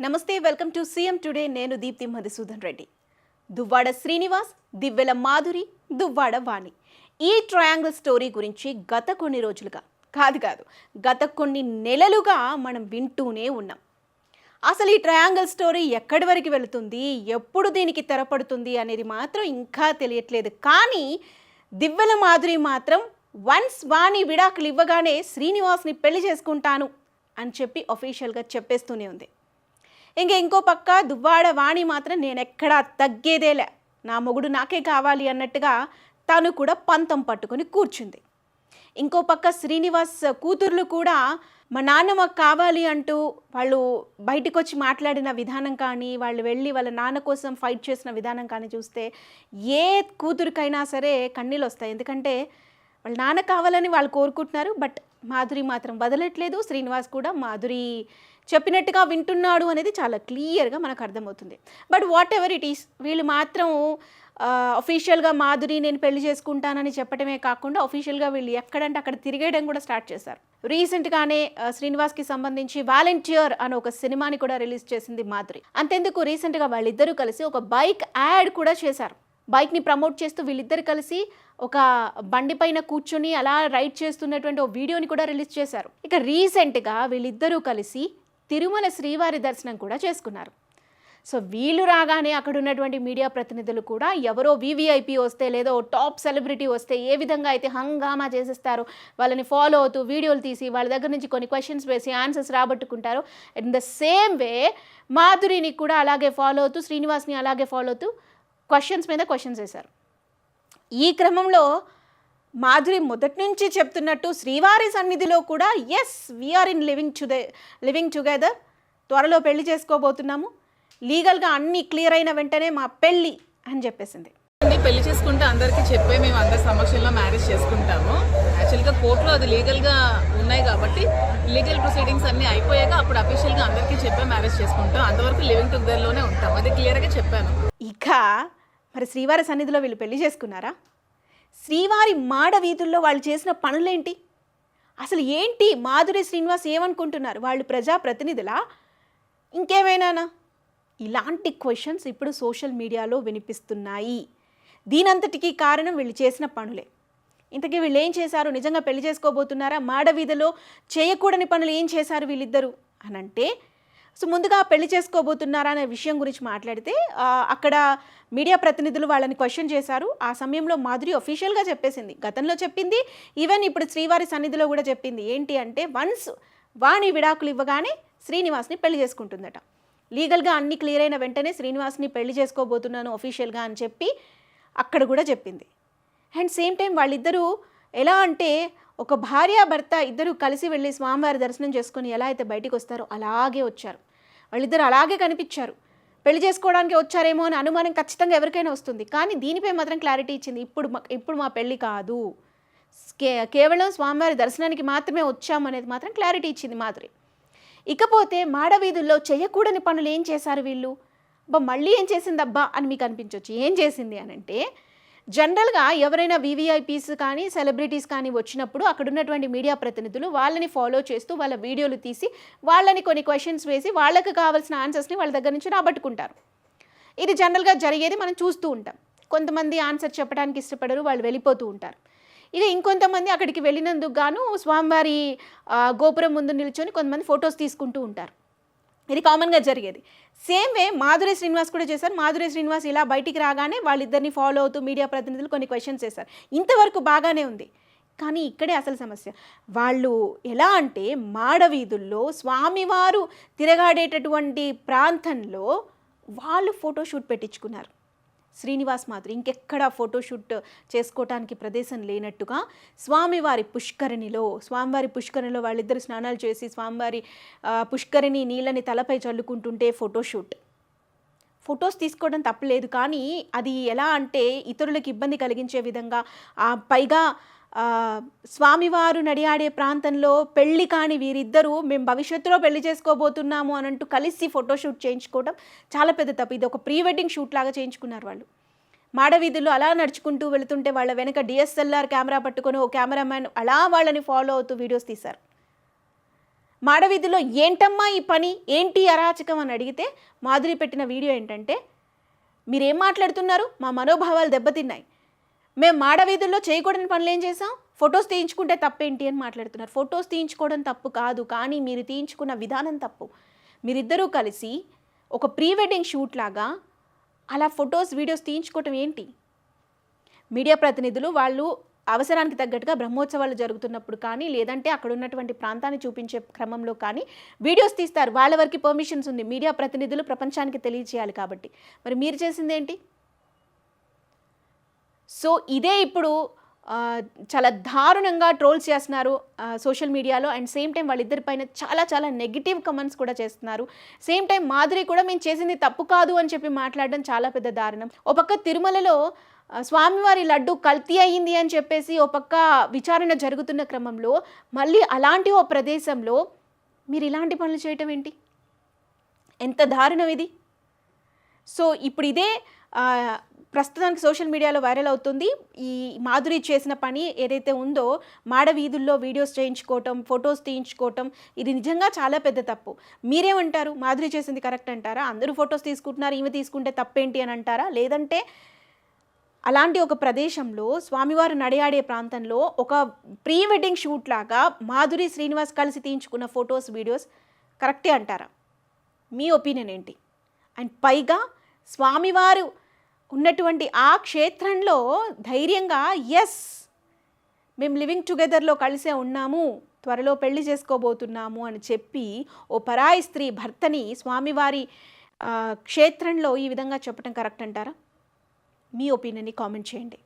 నమస్తే welcome to CM today. నేను దీప్తి మధుసూదన్ రెడ్డి. దువ్వాడ శ్రీనివాస్ దివ్వెల మాధురి దువ్వాడ వాణి. ఈ ట్రయాంగిల్ స్టోరీ గురించి గత కొన్ని రోజులుగా కాదు కాదు గత కొన్ని నెలలుగా మనం వింటూనే ఉన్నాం. అసలు ఈ ట్రయాంగిల్ స్టోరీ ఎక్కడి వరకు వెళుతుంది ఎప్పుడు దీనికి తెరపడుతుంది అనేది మాత్రం ఇంకా తెలియట్లేదు. కానీ దివ్వెల మాధురి మాత్రం వన్స్ వాణి విడాకులు ఇవ్వగానే శ్రీనివాస్ని పెళ్ళి చేసుకుంటాను అని చెప్పి అఫీషియల్గా చెప్పేస్తూనే ఉంది. ఇంక ఇంకో పక్క దువ్వాడ వాణి మాత్రం నేను ఎక్కడా తగ్గేదేలే. నా మొగుడు నాకే కావాలి అన్నట్టుగా తను కూడా పంతం పట్టుకొని కూర్చుంది. ఇంకో పక్క శ్రీనివాస్ కూతుర్లు కూడా మా నాన్న మాకు కావాలి అంటూ వాళ్ళు బయటకు వచ్చి మాట్లాడిన విధానం కానీ వాళ్ళు వెళ్ళి వాళ్ళ నాన్న కోసం ఫైట్ చేసిన విధానం కానీ చూస్తే ఏ కూతురికైనా సరే కన్నీళ్ళు వస్తాయి. ఎందుకంటే వాళ్ళ నాన్న కావాలని వాళ్ళు కోరుకుంటున్నారు బట్ మాధురి మాత్రం వదలట్లేదు. శ్రీనివాస్ కూడా మాధురి చెప్పినట్టుగా వింటున్నాడు అనేది చాలా క్లియర్గా మనకు అర్థమవుతుంది. But whatever it is వీళ్ళు మాత్రం అఫీషియల్గా మాధురి నేను పెళ్ళి చేసుకుంటానని చెప్పడమే కాకుండా అఫీషియల్గా వీళ్ళు ఎక్కడంటే అక్కడ తిరిగేయడం కూడా స్టార్ట్ చేశారు. రీసెంట్గానే శ్రీనివాస్కి సంబంధించి వాలంటీర్ అని ఒక సినిమాని కూడా రిలీజ్ చేసింది మాధురి. అంతెందుకు రీసెంట్గా వాళ్ళిద్దరూ కలిసి ఒక బైక్ యాడ్ కూడా చేశారు. బైక్ని ప్రమోట్ చేస్తూ వీళ్ళిద్దరు కలిసి ఒక బండి పైన కూర్చొని అలా రైడ్ చేస్తున్నటువంటి ఒక వీడియోని కూడా రిలీజ్ చేశారు. ఇక రీసెంట్గా వీళ్ళిద్దరూ కలిసి తిరుమల శ్రీవారి దర్శనం కూడా చేసుకున్నారు. సో వీళ్ళు రాగానే అక్కడ ఉన్నటువంటి మీడియా ప్రతినిధులు కూడా ఎవరో వీవీఐపీ వస్తే లేదో టాప్ సెలబ్రిటీ వస్తే ఏ విధంగా అయితే హంగామా చేసేస్తారో వాళ్ళని ఫాలో అవుతూ వీడియోలు తీసి వాళ్ళ దగ్గర నుంచి కొన్ని క్వశ్చన్స్ వేసి ఆన్సర్స్ రాబట్టుకుంటారు ఇన్ ద సేమ్ వే మాధురిని కూడా అలాగే ఫాలో అవుతూ శ్రీనివాస్ని అలాగే ఫాలో అవుతూ క్వశ్చన్స్ మీద క్వశ్చన్స్ వేశారు. ఈ క్రమంలో మాధురి మొదటి నుంచి చెప్తున్నట్టు శ్రీవారి సన్నిధిలో కూడా yes we are in living టుదే living together త్వరలో పెళ్ళి చేసుకోబోతున్నాము. లీగల్గా అన్నీ క్లియర్ అయిన వెంటనే మా పెళ్ళి అని చెప్పేసింది. పెళ్ళి చేసుకుంటే అందరికీ చెప్పే మేము అందరి సమక్షంలో మ్యారేజ్ చేసుకుంటాము. యాక్చువల్గా కోర్టులో అది లీగల్గా ఉన్నాయి కాబట్టి లీగల్ ప్రొసీడింగ్స్ అన్నీ అయిపోయాక అప్పుడు అఫీషియల్గా అందరికీ చెప్పే మ్యారేజ్ చేసుకుంటాం. అంతవరకు లివింగ్ టుగెదర్లోనే ఉంటాం. అది క్లియర్గా చెప్పాను. ఇక మరి శ్రీవారి సన్నిధిలో వీళ్ళు పెళ్ళి చేసుకున్నారా? శ్రీవారి మాడ వీధుల్లో వాళ్ళు చేసిన పనులేంటి? అసలు ఏంటి మాధురి శ్రీనివాస్ ఏమనుకుంటున్నారు? వాళ్ళు ప్రజాప్రతినిధులా? ఇంకేమైనానా? ఇలాంటి క్వశ్చన్స్ ఇప్పుడు సోషల్ మీడియాలో వినిపిస్తున్నాయి. దీనంతటికీ కారణం వీళ్ళు చేసిన పనులే. ఇంతకీ వీళ్ళు ఏం చేశారు? నిజంగా పెళ్ళి చేసుకోబోతున్నారా? మాడ వీధిలో చేయకూడని పనులు ఏం చేశారు వీళ్ళిద్దరూ? అని అంటే సో ముందుగా పెళ్ళి చేసుకోబోతున్నారా అనే విషయం గురించి మాట్లాడితే అక్కడ మీడియా ప్రతినిధులు వాళ్ళని క్వశ్చన్ చేశారు. ఆ సమయంలో మాధురి అఫీషియల్గా చెప్పేసింది. గతంలో చెప్పింది ఈవెన్ ఇప్పుడు శ్రీవారి సన్నిధిలో కూడా చెప్పింది. ఏంటి అంటే వన్స్ వాణి విడాకులు ఇవ్వగానే శ్రీనివాస్ని పెళ్ళి చేసుకుంటుందట. లీగల్గా అన్ని క్లియర్ అయిన వెంటనే శ్రీనివాస్ని పెళ్ళి చేసుకోబోతున్నాను అఫీషియల్గా అని చెప్పి అక్కడ కూడా చెప్పింది. అండ్ సేమ్ టైం వాళ్ళిద్దరూ ఎలా అంటే ఒక భార్య భర్త ఇద్దరు కలిసి వెళ్ళి స్వామివారి దర్శనం చేసుకొని ఎలా అయితే బయటికి వస్తారో అలాగే వచ్చారు. వాళ్ళిద్దరు అలాగే కనిపించారు. పెళ్ళి చేసుకోవడానికి వచ్చారేమో అని అనుమానం ఖచ్చితంగా ఎవరికైనా వస్తుంది. కానీ దీనిపై మాత్రం క్లారిటీ ఇచ్చింది ఇప్పుడు మా- ఇప్పుడు మా పెళ్ళి కాదు. కే కేవలం స్వామివారి దర్శనానికి మాత్రమే వచ్చామనేది మాత్రం క్లారిటీ ఇచ్చింది మాధురి ఇకపోతే మాడవీధుల్లో చేయకూడని పనులు ఏం చేశారు వీళ్ళు? అబ్బా మళ్ళీ ఏం చేసిందబ్బా అని మీకు అనిపించవచ్చు ఏం చేసింది అని అంటే జనరల్గా ఎవరైనా వీవీఐపీస్ కానీ సెలబ్రిటీస్ కానీ వచ్చినప్పుడు అక్కడ ఉన్నటువంటి మీడియా ప్రతినిధులు వాళ్ళని ఫాలో చేస్తూ వాళ్ళ వీడియోలు తీసి వాళ్ళని కొన్ని క్వశ్చన్స్ వేసి వాళ్ళకి కావాల్సిన ఆన్సర్స్ని వాళ్ళ దగ్గర నుంచి రాబట్టుకుంటారు. ఇది జనరల్గా జరిగేది మనం చూస్తూ ఉంటాం. కొంతమంది ఆన్సర్ చెప్పడానికి ఇష్టపడరు వాళ్ళు వెళ్ళిపోతూ ఉంటారు. ఇక ఇంకొంతమంది అక్కడికి వెళ్ళినందుకు గాను స్వామివారి గోపురం ముందు నిల్చొని కొంతమంది ఫొటోస్ తీసుకుంటూ ఉంటారు. ఇది కామన్గా జరిగేది. సేమ్ వే మాధురి శ్రీనివాస్ కూడా చేశారు. మాధురి శ్రీనివాస్ ఇలా బయటికి రాగానే వాళ్ళిద్దరిని ఫాలో అవుతూ మీడియా ప్రతినిధులు కొన్ని క్వశ్చన్స్ చేశారు. ఇంతవరకు బాగానే ఉంది. కానీ ఇక్కడే అసలు సమస్య. వాళ్ళు ఎలా అంటే మాడవీధుల్లో స్వామివారు తిరగాడేటటువంటి ప్రాంతంలో వాళ్ళు ఫోటోషూట్ పెట్టించుకున్నారు. శ్రీనివాస్ మాత్రం ఇంకెక్కడ ఫోటోషూట్ చేసుకోవటానికి ప్రదేశం లేనట్టుగా స్వామివారి పుష్కరిణిలో స్వామివారి పుష్కరిణిలో వాళ్ళిద్దరు స్నానాలు చేసి స్వామివారి పుష్కరిణి నీళ్ళని తలపై చల్లుకుంటుంటే ఫోటోషూట్. ఫొటోస్ తీసుకోవడం తప్పలేదు కానీ అది ఎలా అంటే ఇతరులకు ఇబ్బంది కలిగించే విధంగా ఆ పైగా స్వామివారు నడియాడే ప్రాంతంలో పెళ్ళి కాని వీరిద్దరూ మేము భవిష్యత్తులో పెళ్ళి చేసుకోబోతున్నాము అని అంటూ కలిసి ఫోటోషూట్ చేయించుకోవడం చాలా పెద్ద తప్పు. ఇది ఒక ప్రీ వెడ్డింగ్ షూట్ లాగా చేయించుకున్నారు వాళ్ళు. మాడవీధుల్లో అలా నడుచుకుంటూ వెళుతుంటే వాళ్ళ వెనక డిఎస్ఎల్ఆర్ కెమెరా పట్టుకొని ఓ కెమెరామ్యాన్ అలా వాళ్ళని ఫాలో అవుతూ వీడియోస్ తీశారు. మాడవీధిలో ఏంటమ్మా ఈ పని? ఏంటి అరాచకం? అని అడిగితే మాధురి పెట్టిన వీడియో ఏంటంటే మీరేం మాట్లాడుతున్నారు? మా మనోభావాలు దెబ్బతిన్నాయి. మేము మాడవీధుల్లో చేయకూడని పనులు ఏం చేసాం ఫొటోస్ తీయించుకుంటే తప్పేంటి అని మాట్లాడుతున్నారు. ఫొటోస్ తీయించుకోవడం తప్పు కాదు కానీ మీరు తీయించుకున్న విధానం తప్పు. మీరిద్దరూ కలిసి ఒక ప్రీ వెడ్డింగ్ షూట్ లాగా అలా ఫొటోస్ వీడియోస్ తీయించుకోవటం ఏంటి? మీడియా ప్రతినిధులు వాళ్ళు అవసరానికి తగ్గట్టుగా బ్రహ్మోత్సవాలు జరుగుతున్నప్పుడు కానీ లేదంటే అక్కడ ఉన్నటువంటి ప్రాంతాన్ని చూపించే క్రమంలో కానీ వీడియోస్ తీస్తారు. వాళ్ళ వరకు పర్మిషన్స్ ఉంది. మీడియా ప్రతినిధులు ప్రపంచానికి తెలియజేయాలి కాబట్టి. మరి మీరు చేసింది ఏంటి? సో ఇదే ఇప్పుడు చాలా దారుణంగా ట్రోల్స్ చేస్తున్నారు సోషల్ మీడియాలో. అండ్ సేమ్ టైం వాళ్ళిద్దరి పైన చాలా చాలా నెగిటివ్ కమెంట్స్ కూడా చేస్తున్నారు. సేమ్ టైం మాధురి కూడా మేము చేసింది తప్పు కాదు అని చెప్పి మాట్లాడడం చాలా పెద్ద దారుణం. ఓ పక్క తిరుమలలో స్వామివారి లడ్డు కల్తీ అయ్యింది అని చెప్పేసి ఓ పక్క విచారణ జరుగుతున్న క్రమంలో మళ్ళీ అలాంటి ఓ ప్రదేశంలో మీరు ఇలాంటి పనులు చేయటం ఏంటి? ఎంత దారుణం ఇది? సో ఇప్పుడు ఇదే ప్రస్తుతానికి సోషల్ మీడియాలో వైరల్ అవుతుంది. ఈ మాధురి చేసిన పని ఏదైతే ఉందో మాడ వీధుల్లో వీడియోస్ చేయించుకోవటం ఫొటోస్ తీయించుకోవటం ఇది నిజంగా చాలా పెద్ద తప్పు. మీరేమంటారు? మాధురి చేసింది కరెక్ట్ అంటారా? అందరూ ఫొటోస్ తీసుకుంటున్నారు ఈమె తీసుకుంటే తప్పేంటి అని అంటారా? లేదంటే అలాంటి ఒక ప్రదేశంలో స్వామివారు నడియాడే ప్రాంతంలో ఒక ప్రీ వెడ్డింగ్ షూట్ లాగా మాధురి శ్రీనివాస్ కలిసి తీయించుకున్న ఫొటోస్ వీడియోస్ కరెక్టే అంటారా? మీ ఒపీనియన్ ఏంటి? అండ్ పైగా స్వామివారు ఉన్నటువంటి ఆ క్షేత్రంలో ధైర్యంగా ఎస్ మేము లివింగ్ టుగెదర్లో కలిసే ఉన్నాము త్వరలో పెళ్ళి చేసుకోబోతున్నాము అని చెప్పి ఓ పరాయి స్త్రీ భర్తని స్వామివారి క్షేత్రంలో ఈ విధంగా చెప్పడం కరెక్ట్ అంటారా? మీ ఒపీనియన్ని కామెంట్ చేయండి.